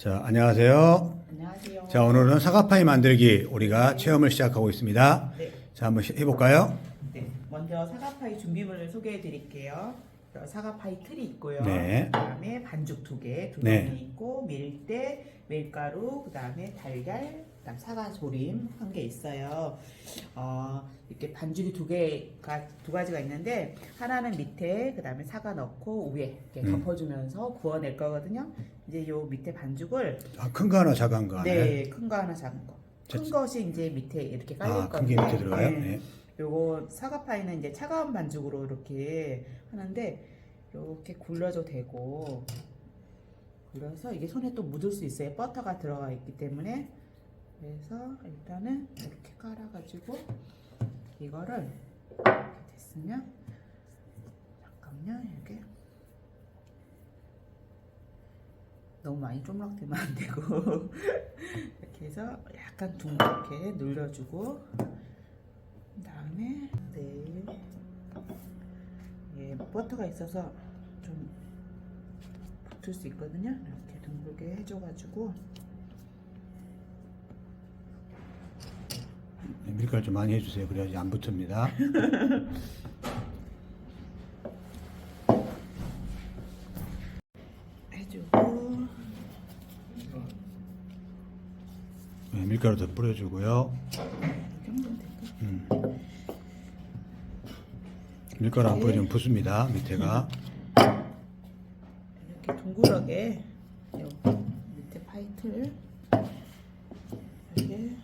자, 안녕하세요. 안녕하세요. 자, 오늘은 사과파이 만들기 우리가 체험을 시작하고 있습니다. 네, 자, 한번 시- 해볼까요? 네. 먼저 사과파이 준비물을 소개해 드릴게요. 어, 사과파이 틀이 있고요. 네. 그다음에 반죽 두 개, 두 네. 종이 있고 밀대, 밀가루, 그다음에 달걀, 그다음 사과 조림 한 개 있어요. 어, 이렇게 반죽이 두 개가 두 가지가 있는데 하나는 밑에 그다음에 사과 넣고 위에 이렇게 음. 덮어주면서 구워낼 거거든요. 이제 요 밑에 반죽을 아, 큰 거 하나, 작은 거 하나. 네, 큰 거 하나 작은 거. 큰 자, 것이 이제 밑에 이렇게 깔릴 아, 건데. 큰게 밑에 들어가요? 네. 네. 요거 사과파이는 이제 차가운 반죽으로 이렇게 하는데 이렇게 굴려도 되고. 굴려서 이게 손에 또 묻을 수 있어요. 버터가 들어가 있기 때문에. 그래서 일단은 이렇게 깔아가지고 이거를 이렇게 됐으면 잠깐만요 이렇게. 너무 많이 쪼물락되면 안 되고. 이렇게 해서 약간 둥그렇게 눌러주고. 그다음에 네 예, 버터가 있어서 좀 붙을 수 있거든요. 이렇게 둥글게 해줘가지고 네, 밀가루 좀 많이 해주세요. 그래야지 안 붙습니다. 해주고 네, 밀가루 더 뿌려주고요. 음. 밀가루 안 네. 뿌려주면 붙습니다. 밑에가. 이렇게 둥그렇게 요 밑에 파이틀 이렇게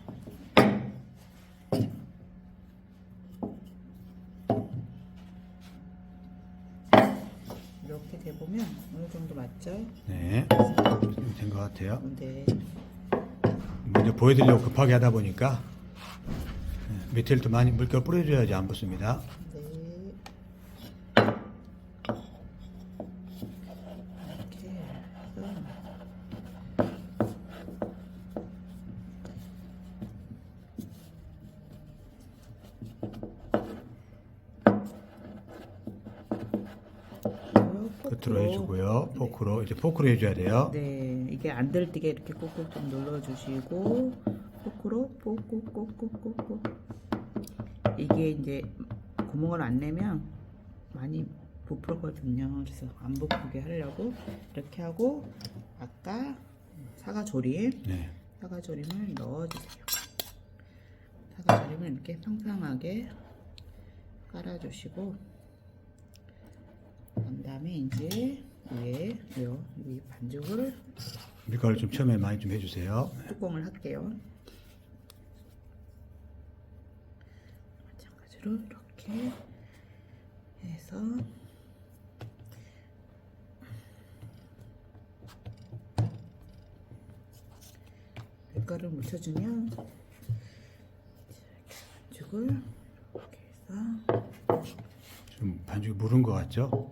이렇게 돼 보면 어느 정도 맞죠? 네. 된 것 같아요. 네. 먼저 보여드리려고 급하게 하다 보니까 네, 밑에를 또 많이 물가루 뿌려줘야지 안 붙습니다. 네. 이렇게 해서 끝으로 해주고요. 포크로 이제 포크로 해줘야 돼요. 네, 이게 안 들뜨게 이렇게 꼭꼭 좀 눌러주시고 포크로 꼭꼭꼭꼭꼭꼭 이게 이제 구멍을 안 내면 많이 부풀거든요. 그래서 안 부풀게 하려고 이렇게 하고 아까 사과 조림 네. 사과 조림을 넣어주세요. 사과 조림을 이렇게 평평하게 깔아주시고 그 다음에 이제 위에 요, 이 반죽을 밀가루 좀 처음에 많이 좀 해주세요. 뚜껑을 할게요. 마찬가지로 이렇게 해서 밀가루 묻혀주면 반죽을 이렇게 해서 좀 반죽이 무른 것 같죠?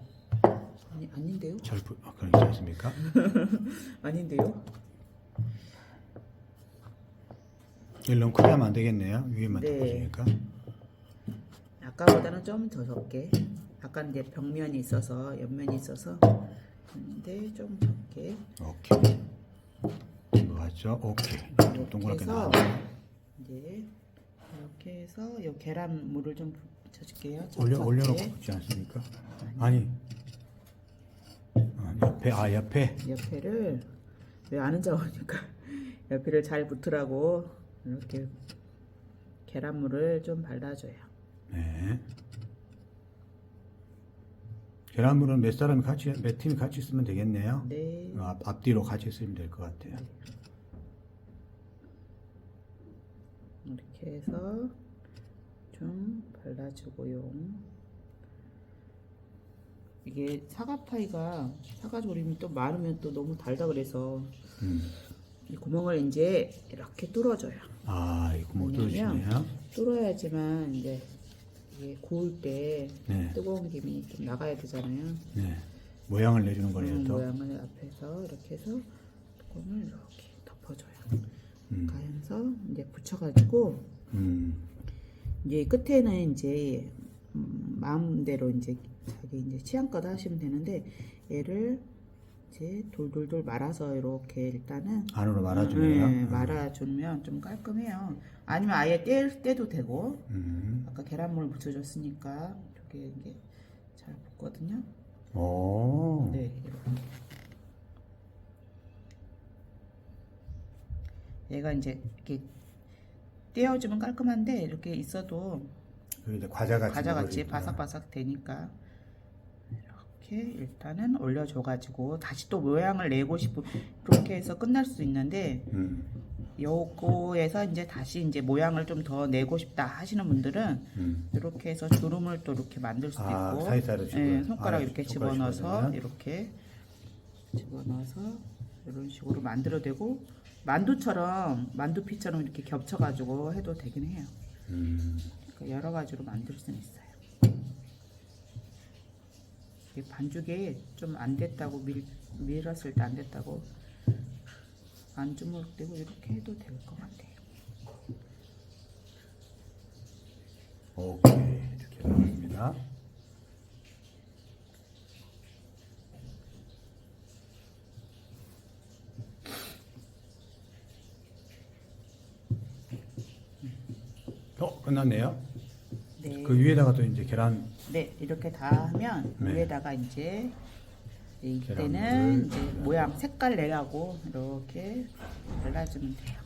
아닌데요? 잘 부, 아, 그러지 않습니까? 아닌데요? 일 너무 크게 하면 안 되겠네요. 위에만 네. 덮어주니까. 아까보다는 좀 더 적게. 아까 이제 벽면이 있어서 옆면이 있어서 근데 좀 적게. 오케이. 같죠? 오케이. 동그랗게 해서 나와요. 이제 이렇게 해서 요 계란물을 좀 붙여줄게요. 올려 첫 올려놓고. 붙지 않습니까? 아니. 아, 옆에 아 옆에 옆에를 왜안 앉아오니까 옆에를 잘 붙으라고 이렇게 계란물을 좀 발라줘요. 네. 계란물은 몇 사람이 같이 몇 팀이 같이 쓰면 되겠네요. 네. 어, 앞, 앞뒤로 같이 쓰면 될 것 같아요. 이렇게 해서 좀 발라주고요. 이게 사과파이가 사과조림이 또 많으면 또 너무 달다 그래서 음. 이 구멍을 이제 이렇게 뚫어줘요. 아, 이 구멍 뭐냐면 뚫어주시네요. 뚫어야지만 이제 이게 구울 때 네. 뜨거운 김이 좀 나가야 되잖아요. 네. 모양을 내주는 거네요, 그런 또. 모양을 앞에서 이렇게 해서 뚜껑을 이렇게 덮어줘요. 음. 가면서 이제 붙여가지고 음. 이제 끝에는 이제 음, 마음대로 이제 자기 이제 취향껏 하시면 되는데 얘를 이제 돌돌돌 말아서 이렇게 일단은 안으로 말아주네요. 네, 말아주면 좀 깔끔해요. 아니면 아예 떼, 떼도 되고 음. 아까 계란물 묻혀줬으니까 이렇게 이게 잘 붙거든요. 오. 네, 이렇게. 얘가 이제 이렇게 떼어주면 깔끔한데 이렇게 있어도 그 이제 과자같이 과자같이. 바삭바삭 되니까 이렇게 일단은 올려줘가지고 다시 또 모양을 내고 싶은 이렇게 해서 끝날 수 있는데 음. 요거에서 이제 다시 이제 모양을 좀 더 내고 싶다 하시는 분들은 음. 이렇게 해서 주름을 또 이렇게 만들 수도 아, 있고 사이사이로. 예, 손가락 아, 이렇게 집어넣어서? 이렇게 집어넣어서 이런 식으로 만들어 되고 만두처럼 만두피처럼 이렇게 겹쳐가지고 해도 되긴 해요. 음. 여러 가지로 만들 수는 있어요. 반죽이 좀안 됐다고 밀, 밀었을 때 안 됐다고 안 주물되고 이렇게 해도 될 것 같아요. 오케이. 이렇게 나왔습니다. 어, 끝났네요. 네. 그 위에다가 또 이제 계란 네, 이렇게 다 하면 네. 위에다가 이제 이때는. 이제 모양 색깔 내라고 이렇게 발라주면 돼요.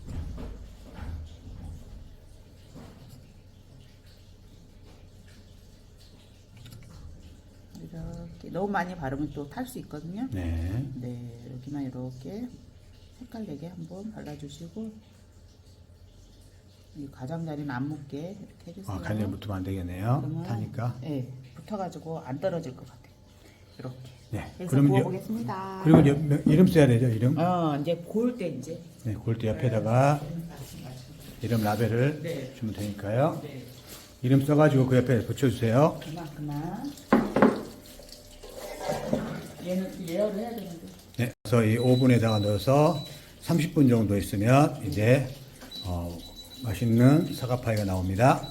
이렇게 너무 많이 바르면 또 탈 수 있거든요. 네. 네, 여기만 이렇게 색깔 내게 한번 발라주시고 이 가장자리는 안 묻게 이렇게 해주세요. 아, 간장 붙으면 안 되겠네요. 그러면 타니까. 네, 붙어가지고 안 떨어질 것 같아요. 이렇게. 네. 그래서 그럼 구워보겠습니다. 그리고 이제 명- 이름 써야 되죠, 이름. 어, 이제 고울 때 이제 네, 골대 옆에다가 이름 라벨을 네. 주면 되니까요. 네, 이름 써가지고 그 옆에 붙여주세요. 그만큼만 얘는 예열을 해야 되는데 네, 그래서 이 오븐에다가 넣어서 30분 정도 있으면 이제 어, 맛있는 사과파이가 나옵니다.